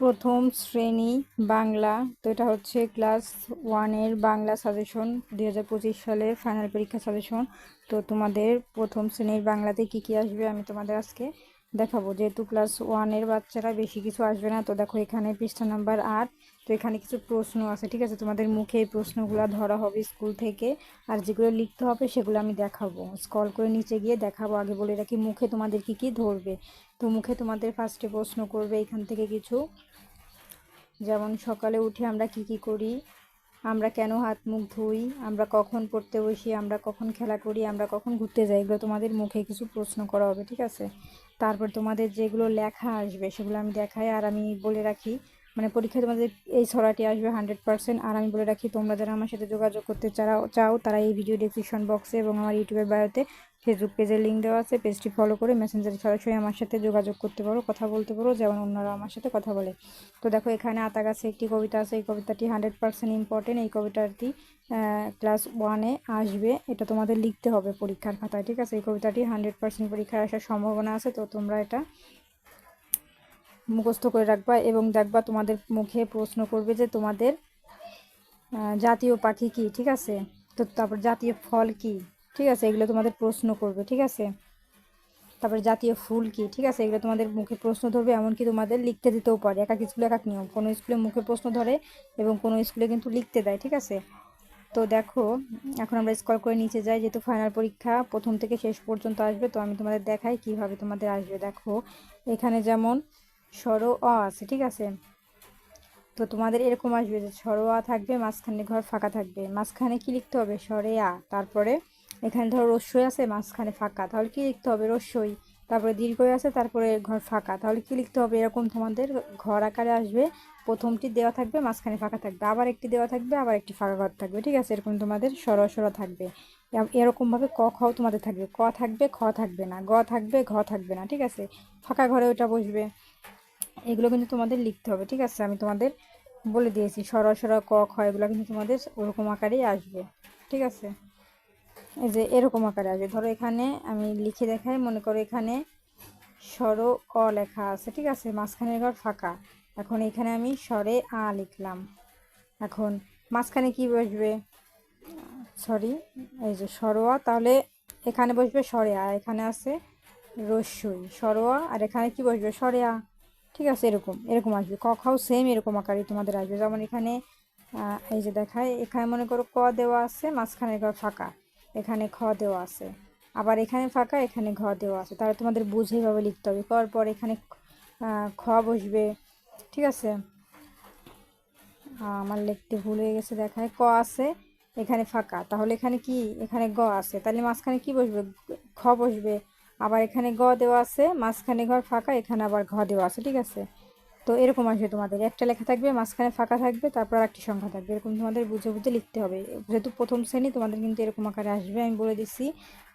প্রথম শ্রেণি বাংলা, তো এটা হচ্ছে ক্লাস ওয়ানের বাংলা সাজেশন দুই হাজার পঁচিশ সালের ফাইনাল পরীক্ষা সাজেশন তো তোমাদের প্রথম শ্রেণির বাংলাতে কি কি আসবে আমি তোমাদের আজকে দেখাবো। যেহেতু ক্লাস ওয়ানের বাচ্চারা বেশি কিছু আসবে না, তো দেখো এখানে পৃষ্ঠা নাম্বার আট, তো এখানে কিছু প্রশ্ন আছে, ঠিক আছে? তোমাদের মুখে এই প্রশ্নগুলো ধরা হবে স্কুল থেকে, আর যেগুলো লিখতে হবে সেগুলো আমি দেখাবো। স্কল করে নিচে গিয়ে দেখাবো, আগে বলে রাখি মুখে তোমাদের কি কি ধরবে। তো মুখে তোমাদের ফার্স্টে প্রশ্ন করবে এখান থেকে কিছু যেমন সকালে উঠে আমরা কি কি করি? আমরা কেন হাত মুখ ধুই? আমরা কখন পড়তে বসি? আমরা কখন খেলা করি? আমরা কখন ঘুরতে যাই? এগুলো তোমাদের মুখে কিছু প্রশ্ন করা হবে, ঠিক আছে? তারপর তোমাদের যেগুলো লেখা আসবে, সেগুলো আমি দেখাই আর আমি বলে রাখি মানে পরীক্ষায় তোমাদের এই ছড়াটি আসবে হান্ড্রেড পার্সেন্ট আর আমি বলে রাখি, তোমরা যারা আমার সাথে যোগাযোগ করতে চাও চাও তারা এই ভিডিও ডিসক্রিপশন বক্সে এবং আমার ইউটিউবের বায়োতে ফেসবুক পেজের লিঙ্ক দেওয়া আছে পেজটি ফলো করে মেসেঞ্জারে সরাসরি আমার সাথে যোগাযোগ করতে পারো, কথা বলতে পারো, যেমন অন্যরা আমার সাথে কথা বলে। তো দেখো, এখানে আতা গাছে একটি কবিতা আছে, এই কবিতাটি হান্ড্রেড পার্সেন্ট ইম্পর্টেন্ট এই কবিতাটি ক্লাস ওয়ানে আসবে, এটা তোমাদের লিখতে হবে পরীক্ষার খাতায়, ঠিক আছে? এই কবিতাটি হান্ড্রেড পার্সেন্ট পরীক্ষায় আসার সম্ভাবনা আছে, তো তোমরা এটা মুখস্থ করে রাখবা এবং দেখবা তোমাদের মুখে প্রশ্ন করবে যে তোমাদের জাতীয় পাখি কি, ঠিক আছে? তো তারপর জাতীয় ফল কি? ঠিক আছে, এগুলো তোমাদের প্রশ্ন করবে, ঠিক আছে? তারপরে জাতীয় ফুল কি? ঠিক আছে, এগুলো তোমাদের মুখে প্রশ্ন ধরবে, এমনকি তোমাদের লিখতে দিতেও পারে। এক এক স্কুলে এক এক নিয়ম। কোনো স্কুলে মুখে প্রশ্ন ধরে এবং কোনো স্কুলে কিন্তু লিখতে দেয়, ঠিক আছে? তো দেখো, এখন আমরা স্কল করে নিচে যাই, যেহেতু ফাইনাল পরীক্ষা প্রথম থেকে শেষ পর্যন্ত আসবে, তো আমি তোমাদের দেখাই কীভাবে তোমাদের আসবে। দেখো, এখানে যেমন সর অ আছে, ঠিক আছে? তো তোমাদের এরকম আসবে যে সরো আ থাকবে, মাঝখানে ঘর ফাঁকা থাকবে। মাঝখানে কি লিখতে হবে? সরে আ তারপরে এখানে ধরো রস্যই আছে, মাঝখানে ফাঁকা। তাহলে কি লিখতে হবে? রস্যই। তারপরে দীর্ঘই আছে, তারপরে ঘর ফাঁকা। তাহলে কি লিখতে হবে? এরকম তোমাদের ঘর আকারে আসবে। প্রথমটি দেওয়া থাকবে, মাঝখানে ফাঁকা থাকবে। আবার একটি দেওয়া থাকবে, আবার একটি ফাঁকা ঘর থাকবে, ঠিক আছে? এরকম তোমাদের সর থাকবে। এরকমভাবে ক, খ তোমাদের থাকবে। ক থাকবে, খ থাকবে না। গ থাকবে, ঘ থাকবে না, ঠিক আছে? ফাঁকা ঘরে ওটা বসবে। এগুলো কিন্তু তোমাদের লিখতে হবে, ঠিক আছে? আমি তোমাদের বলে দিয়েছি। সর ক, খ, এগুলো কিন্তু তোমাদের ওরকম আকারেই আসবে, ঠিক আছে? এই যে এরকম আকারে আসবে ধরো এখানে আমি লিখে দেখাই, মনে করো এখানে সর অ লেখা আছে, ঠিক আছে? মাঝখানের ঘর ফাঁকা। এখন এখানে আমি স্বরে আ লিখলাম। এখন মাঝখানে কি বসবে? সরি, এই যে সরোয়া তাহলে এখানে বসবে সরে আ, এখানে আছে রস্যই। সরোয়া আর এখানে কি বসবে? সরে আ। ঠিক আছে, এরকম এরকম আসবে। ক খাও সেম এরকম আকারই তোমাদের আসবে। যেমন এখানে এই যে দেখায় এখানে মনে করো ক দেওয়া আছে মাঝখানে ঘর ফাঁকা। এখানে খ দেওয়া আছে। আবার এখানে ফাঁকা, এখানে ঘ দেওয়া আছে। তাহলে তোমাদের বুঝে এইভাবে লিখতে হবে। কর পর এখানে খ বসবে। ঠিক আছে? আমার লিখতে ভুল হয়ে গেছে দেখায়। ক আছে, এখানে ফাঁকা। তাহলে এখানে কি? এখানে গ আছে। তাহলে মাঝখানে কি বসবে? খ বসবে। আবার এখানে গ দেওয়া আছে, মাঝখানে ঘর ফাঁকা, এখানে আবার ঘ দেওয়া আছে। ঠিক আছে? তো এরকম আসবে তোমাদের। একটা লেখা থাকবে, মাঝখানে ফাঁকা থাকবে, তারপর একটি সংখ্যা থাকবে। এরকম তোমাদের বুঝে বুঝে লিখতে হবে। যেহেতু প্রথম শ্রেণি, তোমাদের কিন্তু এরকম আকারে আসবে, আমি বলে দিচ্ছি।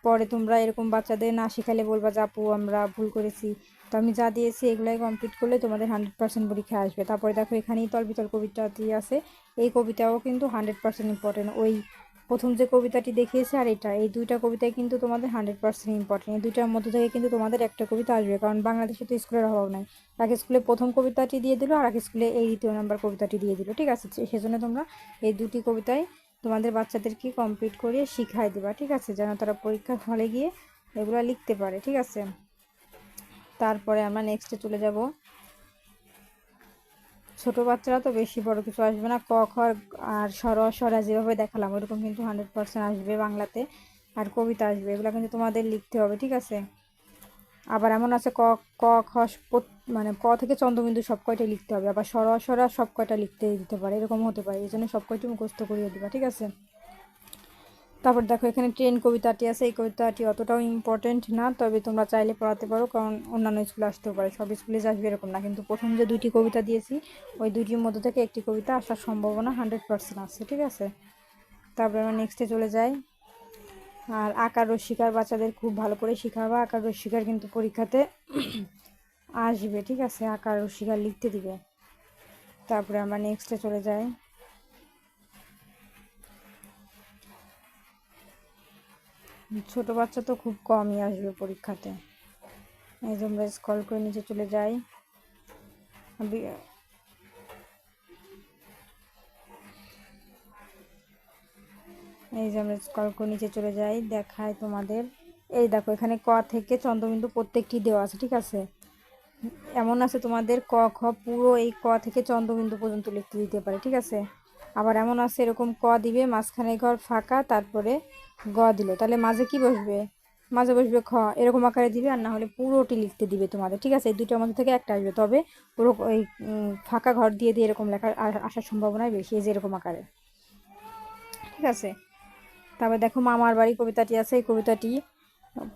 পরে তোমরা এরকম বাচ্চাদের না শেখালে বলবা যে, আপু, আমরা ভুল করেছি। তো আমি যা দিয়েছি, এগুলাই কমপ্লিট করলে তোমাদের হান্ড্রেড পার্সেন্ট পরীক্ষা আসবে। তারপরে দেখো, এখানেই তল বিতল কবিতাটি আছে। এই কবিতাও কিন্তু হান্ড্রেড পার্সেন্ট ইম্পর্টেন্ট ওই প্রথম যে কবিতাটি দেখিয়েছে আর এটা, এই দুইটা কবিতায় কিন্তু তোমাদের হান্ড্রেড পার্সেন্ট ইম্পর্টেন্ট এই দুইটার মধ্যে থেকে কিন্তু তোমাদের একটা কবিতা আসবে, কারণ বাংলাদেশে তো স্কুলের অভাব নাই। এক স্কুলে প্রথম কবিতাটি দিয়ে দিল, আর এক স্কুলে এই দ্বিতীয় নাম্বার কবিতাটি দিয়ে দিল, ঠিক আছে? সেজন্য তোমরা এই দুটি কবিতায় তোমাদের বাচ্চাদেরকে কমপ্লিট করিয়ে শিখাই দেবা, ঠিক আছে? যেন তারা পরীক্ষার হলে গিয়ে এগুলো লিখতে পারে, ঠিক আছে? তারপরে আমরা নেক্সটে চলে যাব। ছোট বাচ্চারা তো বেশি বড় কিছু আসবে না। ক, খ আর সর সরা যেভাবে দেখালাম, ওরকম কিন্তু হান্ড্রেড পার্সেন্ট আসবে বাংলাতে। আর কবিতা আসবে, এগুলো কিন্তু তোমাদের লিখতে হবে, ঠিক আছে? আবার এমন আছে ক ক, খ মানে ক থেকে চন্দ্রবিন্দু সব কয়টা লিখতে হবে? আবার সর সরা সব কয়টা লিখতে দিতে পারে, এরকম হতে পারে। এই জন্য সব কয়টি মুখস্থ করিয়ে দিবা, ঠিক আছে? তারপর দেখো এখানে ট্রেন কবিতাটি আছে, এই কবিতাটি অতটাও ইম্পর্টেন্ট না, তবে তোমরা চাইলে পড়াতে পারো, কারণ অন্যান্য স্কুলে আসতেও পারে। সব স্কুলে আসবে এরকম না, কিন্তু প্রথম যে দুইটি কবিতা দিয়েছি, ওই দুইটির মধ্যে থেকে একটি কবিতা আসার সম্ভাবনা হান্ড্রেড পার্সেন্ট আছে, ঠিক আছে? তারপরে আমরা নেক্সটে চলে যাই। আর আকার রসিকার বাচ্চাদের খুব ভালো করে শেখাবা, আকার রসিকার কিন্তু পরীক্ষাতে আসবে, ঠিক আছে? আকার রসিকার লিখতে দিবে। তারপরে আমরা নেক্সটে চলে যাই। ছোট বাচ্চা তো খুব কমই আসবে পরীক্ষাতে। এই জন্য স্কল করে নিচে চলে যাই। এই যে আমরা স্কল করে নিচে চলে যাই দেখায় তোমাদের। এই দেখো, এখানে ক থেকে চন্দ্রবিন্দু প্রত্যেকটি দেওয়া আছে, ঠিক আছে? এমন আছে তোমাদের ক, খ, পুরো এই ক থেকে চন্দ্রবিন্দু পর্যন্ত লিখতে দিতে পারে, ঠিক আছে? আবার এমন আছে, এরকম ক দিবে, মাঝখানে ঘর ফাঁকা, তারপরে গ দিল। তাহলে মাঝে কি বসবে? মাঝে বসবে খ। এরকম আকারে দিবে, আর না হলে পুরোটি লিখতে দিবে তোমাদের, ঠিক আছে? এই দুটোর মধ্যে থেকে একটা আসবে। তবে পুরো ওই ফাঁকা ঘর দিয়ে দিয়ে এরকম লেখা আসার সম্ভাবনাই বেশি, এই যে এরকম আকারে। ঠিক আছে? তারপরে দেখো মামার বাড়ি কবিতাটি আছে, এই কবিতাটি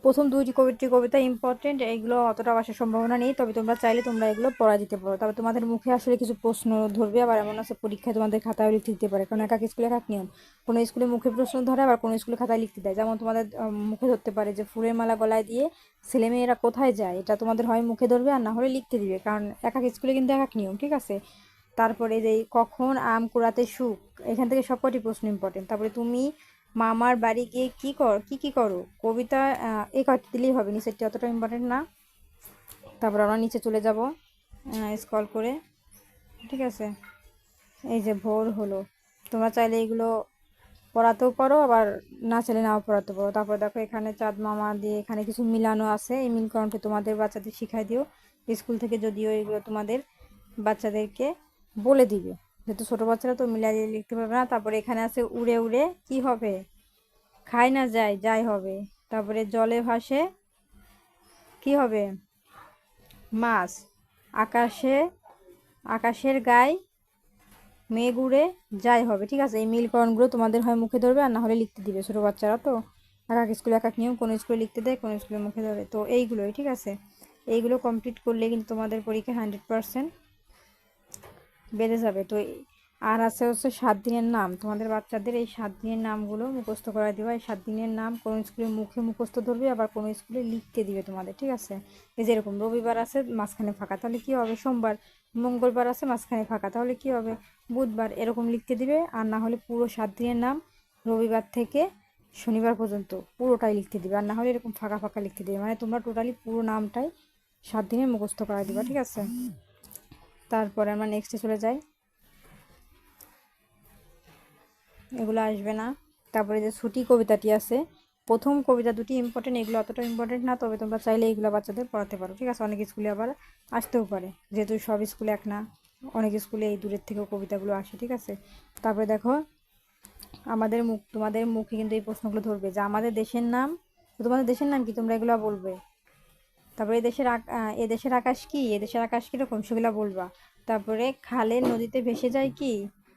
প্রথম দুইটি কবিটি কবিতা ইম্পর্টেন্ট এইগুলো অতটা আসার সম্ভাবনা নেই, তবে তোমরা চাইলে তোমরা এগুলো পড়া দিতে পারো। তবে তোমাদের মুখে আসলে কিছু প্রশ্ন ধরবে, আবার এমন আছে পরীক্ষায় তোমাদের খাতায় লিখতে দিতে পারে। কারণ এক এক স্কুলে এক নিয়ম। কোনো স্কুলে মুখে প্রশ্ন ধরে, আবার কোনো স্কুলে খাতায় লিখতে দেয়। যেমন তোমাদের মুখে ধরতে পারে যে ফুলের মালা গলায় দিয়ে ছেলেমেয়েরা কোথায় যায়? এটা তোমাদের হয় মুখে ধরবে আর না হলে লিখতে দিবে। কারণ এক এক স্কুলে কিন্তু এক এক নিয়ম, ঠিক আছে? তারপরে যে কখন আম কুড়াতে সুখ, এখান থেকে সবকটি প্রশ্ন ইম্পর্টেন্ট তারপরে তুমি মামার বাড়ি গিয়ে কি কর, কি কি করো? কবিতা এই কয়টি দিলেই হবে, নিচেরটি অতটা ইম্পর্টেন্ট না। তারপর আমরা নিচে চলে যাব স্কল করে। ঠিক আছে? এই যে ভোর হলো। তোমরা চাইলে এগুলো পড়াতেও পারো, আবার না চাইলে নাও পড়াতে পারো। তারপর দেখো, এখানে চাঁদ মামা দিয়ে এখানে কিছু মিলানো আছে। এই মিলকরণটি তোমাদের বাচ্চাদের শিখাই দিও। স্কুল থেকে যদিও এগুলো তোমাদের বাচ্চাদেরকে বলে দিবে। যেহেতু ছোটো বাচ্চারা তো মিলাই দিয়ে লিখতে পারবে না, তারপরে এখানে আছে উড়ে উড়ে, কি হবে? খায় না যায় যাই হবে। তারপরে জলে ভাসে, কি হবে? মাছ। আকাশে, আকাশের গায়ে মেঘ উড়ে, যাই হবে। ঠিক আছে, এই মিলকরণগুলো তোমাদের হয় মুখে ধরবে, আর না হলে লিখতে দিবে ছোটো বাচ্চারা তো। এক এক স্কুলে এক এক নিয়ম, কোনো স্কুলে লিখতে দেয়, কোনো স্কুলে মুখে ধরে। তো এইগুলোই, ঠিক আছে? এইগুলো কমপ্লিট করলে কিন্তু তোমাদের পরীক্ষা হান্ড্রেড পারসেন্ট বেড়ে যাবে। তো আর আছে হচ্ছে সাত দিনের নাম। তোমাদের বাচ্চাদের এই সাত দিনের নামগুলো মুখস্থ করা দিবা। এই সাত দিনের নাম কোনো স্কুলে মুখে মুখস্থ ধরবে, আবার কোনো স্কুলে লিখতে দিবে তোমাদের, ঠিক আছে? এই যেরকম রবিবার আছে, মাঝখানে ফাঁকা। তাহলে কী হবে? সোমবার, মঙ্গলবার আছে, মাঝখানে ফাঁকা। তাহলে কী হবে? বুধবার এরকম লিখতে দিবে, আর না হলে পুরো সাত দিনের নাম রবিবার থেকে শনিবার পর্যন্ত পুরোটাই লিখতে দিবে। আর না হলে এরকম ফাঁকা ফাঁকা লিখতে দিবে। মানে তোমরা টোটালি পুরো নামটাই সাত দিনে মুখস্থ করা দিবা, ঠিক আছে? তারপরে আমরা নেক্সটে চলে যাই। এগুলো আসবে না। তারপরে যে ছুটি কবিতাটি আছে, প্রথম কবিতা দুটি ইম্পর্টেন্ট এগুলো অতটা ইম্পর্টেন্ট না, তবে তোমরা চাইলে এগুলো বাচ্চাদের পড়াতে পারো। ঠিক আছে, অনেক স্কুলে আবার আসতেও পারে। যেহেতু সব স্কুলে এক না, অনেক স্কুলে এই দূরের থেকেও কবিতাগুলো আসে, ঠিক আছে? তারপরে দেখো, আমাদের মুখ, তোমাদের মুখে কিন্তু এই প্রশ্নগুলো ধরবে যে, আমাদের দেশের নাম, তোমাদের দেশের নাম কি? তোমরা এগুলো বলবে। তারপরে এদেশের এদেশের আকাশ কি? এদেশের আকাশ কীরকম? সেগুলো বলবা। তারপরে খালে নদীতে ভেসে যায় কি?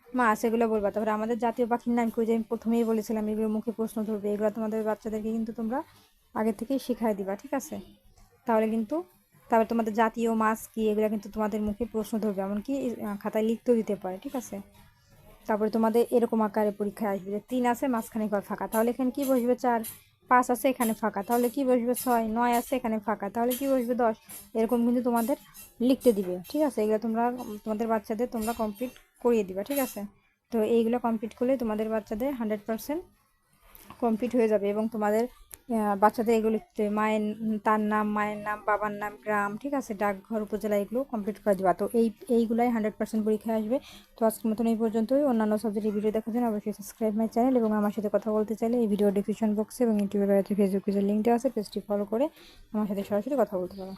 মাছ এগুলো বলবা। তারপরে আমাদের জাতীয় পাখির নাম যে আমি প্রথমেই বলেছিলাম, এগুলো মুখে প্রশ্ন ধরবে। এগুলো তোমাদের বাচ্চাদেরকে কিন্তু তোমরা আগে থেকেই শিখাই দিবা, ঠিক আছে? তাহলে কিন্তু, তারপরে তোমাদের জাতীয় মাছ কি? এগুলো কিন্তু তোমাদের মুখে প্রশ্ন ধরবে। এমনকি খাতায় লিখতেও দিতে পারে, ঠিক আছে? তারপরে তোমাদের এরকম আকারে পরীক্ষায় আসবে যে তিন আছে, মাঝখানে ঘর ফাঁকা। তাহলে এখানে কি বসবে চার? পাঁচ আছে এখানে ফাঁকা। তাহলে কি বসবে? ছয়, নয় আছে এখানে ফাঁকা। তাহলে কি বসবে? দশ। এরকম কিন্তু তোমাদের লিখতে দিবে, ঠিক আছে? এগুলো তোমরা, তোমাদের বাচ্চাদের তোমরা কমপ্লিট করিয়ে দিবে, ঠিক আছে? তো এইগুলো কমপ্লিট করলে তোমাদের বাচ্চাদের হান্ড্রেড পারসেন্ট কমপ্লিট হয়ে যাবে এবং তোমাদের বাচ্চাদের এগুলো মায়ের তার নাম, মায়ের নাম, বাবার নাম, গ্রাম, ঠিক আছে? ডাকঘর, উপজেলা, এগুলো কমপ্লিট করে যাবে তো এই, এইগুলাই হান্ড্রেড পার্সেন্ট পরীক্ষায় আসবে। তো আজকের মতন এই পর্যন্তই। অন্যান্য সাবজেক্টের ভিডিও দেখার জন্য অবশ্যই সাবস্ক্রাইব মাই চ্যানেল এবং আমার সাথে কথা বলতে চাইলে এই ভিডিও ডিসক্রিপশন বক্সে এবং ইউটিউবের ফেসবুক পেজের লিঙ্কটা আছে। পেজটি ফলো করে আমার সাথে সরাসরি কথা বলতে পারো।